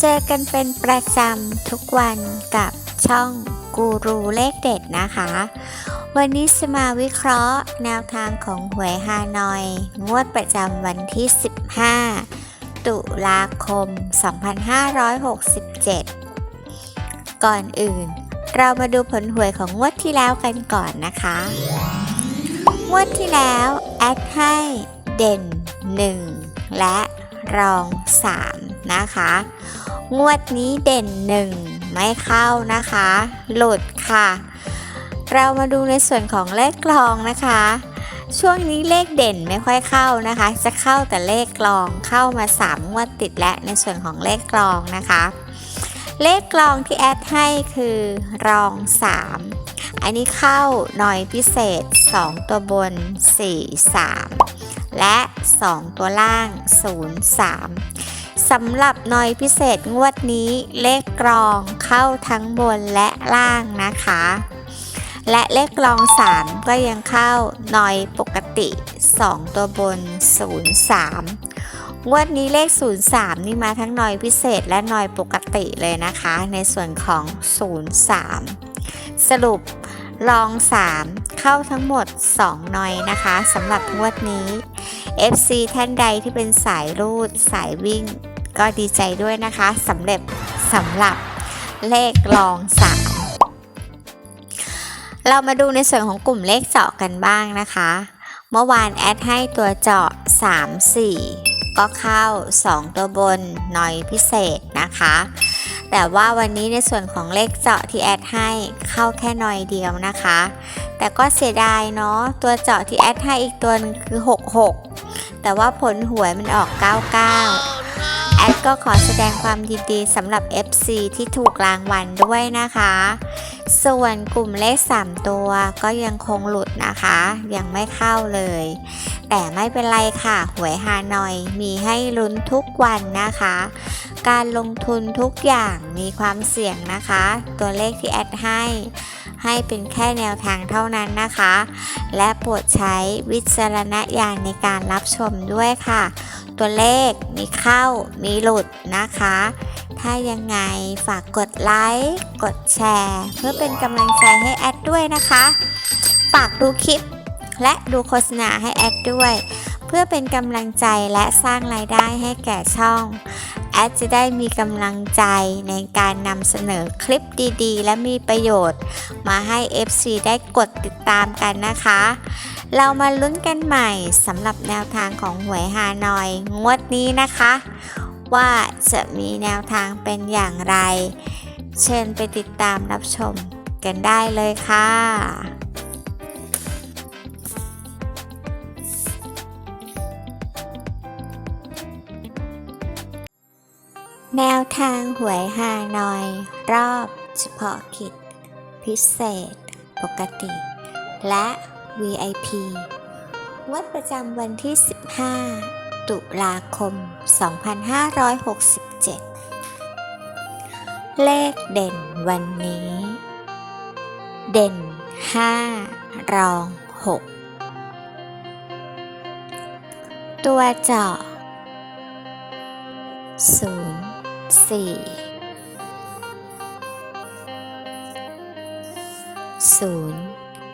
เจอกันเป็นประจำทุกวันกับช่องกูรูเลขเด็ดนะคะ วันนี้จะมาวิเคราะห์แนวทางของหวยฮานอย งวดประจำวันที่ 15 ตุลาคม 2567 ก่อนอื่น เรามาดูผลหวยของงวดที่แล้วกันก่อนนะคะ งวดที่แล้ว แอดให้เด่น 1 และรอง 3 นะคะ งวดนี้เด่น1ไม่เข้านะคะ หลุดค่ะ เรามาดูในส่วนของเลขกลองนะคะ ช่วงนี้เลขเด่นไม่ค่อยเข้านะคะ จะเข้าแต่เลขกลองเข้ามา3งวดติดและในส่วนของเลขกลองนะคะ เลขกลองที่แอดให้คือรอง 3 อันนี้เข้าหน่อยพิเศษ 2 ตัวบน 4 3 และ 2 ตัวล่าง 0 3 สำหรับหน่อยพิเศษงวดนี้เลขกรองเข้าทั้งบนและล่างนะคะ และเลขกรอง 3 ก็ยังเข้าหน่อยปกติ 2 ตัวบน 0 3 งวดนี้เลข 03 นี่มาทั้งหน่อยพิเศษและหน่อยปกติเลยนะคะ ในส่วนของ 03 สรุปลอง 3 เข้าทั้งหมด2หน่อยนะคะสำหรับงวดนี้ FC ท่านใดที่เป็นสายรูด สายวิ่ง ก็ดีใจด้วยนะคะสำเร็จสำหรับเลขลอง 3 เรามาดูในส่วนของกลุ่มเลขเจาะกันบ้างนะคะ เมื่อวานแอดให้ตัวเจาะ 3 4 ก็เข้า 2 ตัวบนหน่อยพิเศษนะคะ แต่ว่าวันนี้ในส่วนของเลขเจาะที่แอดให้เข้าแค่หน่อยเดียวนะคะ แต่ก็เสียดายเนาะตัวเจาะที่แอดให้อีกตัวหนึงคือ 66 แต่ว่าผลหวยมันออก 99 ดก็ขอแสดงความยินดีสำหรับ FC ที่ถูกรางวัลด้วยนะคะ ส่วนกลุ่มเลข 3 ตัวก็ยังคงหลุดนะคะ ยังไม่เข้าเลย แต่ไม่เป็นไรค่ะ หวยฮานอยมีให้ลุ้นทุกวันนะคะ การลงทุนทุกอย่างมีความเสี่ยงนะคะ ตัวเลขที่แอดให้ ให้เป็นแค่แนวทางเท่านั้นนะคะ และโปรดใช้วิจารณญาณในการรับชมด้วยค่ะ ตัวเลขมีเข้ามีหลุดนะคะ ถ้ายังไงฝากกดไลค์กดแชร์ เพื่อเป็นกำลังใจให้แอดด้วยนะคะ ฝากดูคลิปและดูโฆษณาให้แอดด้วย เพื่อเป็นกำลังใจและสร้างรายได้ให้แก่ช่อง แอดจะได้มีกำลังใจในการนำเสนอคลิปดีๆ และมีประโยชน์ มาให้ FC ได้กดติดตามกันนะคะ เรามาลุ้นกันใหม่สำหรับแนวทางของหวยฮานอย งวดนี้นะคะ ว่าจะมีแนวทางเป็นอย่างไร เชิญไปติดตามรับชมกันได้เลยค่ะ แนวทางหวยฮานอย รอบเฉพาะกิจ พิเศษ ปกติ และ VIP งวดประจำวันที่ 15 ตุลาคม 2567 เลขเด่นวันนี้ เด่น 5 รอง 6 ตัวเจาะ0 4 0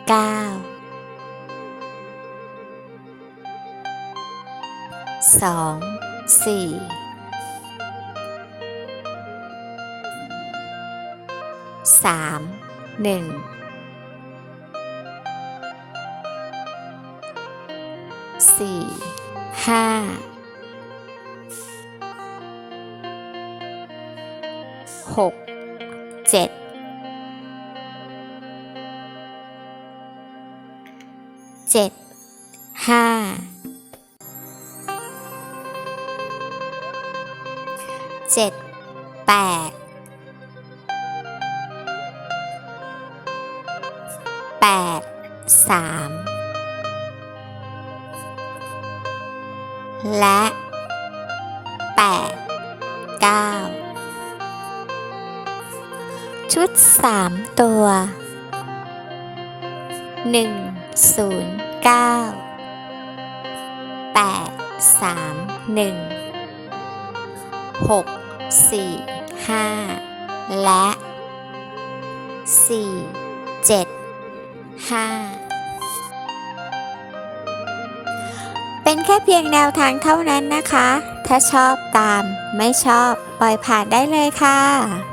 9สองสี่สามหนึ่งสี่ห้า หกเจ็ดเจ็ดห้าเจ็ดแปดแปดสามและแปดเก้า ชุดสามตัวหนึ่งศูนย์เก้าแปดสามหนึ่งหกสี่ห้าและสี่เจ็ดห้าเป็นแค่เพียงแนวทางเท่านั้นนะคะ ถ้าชอบตาม ไม่ชอบ ปล่อยผ่านได้เลยค่ะ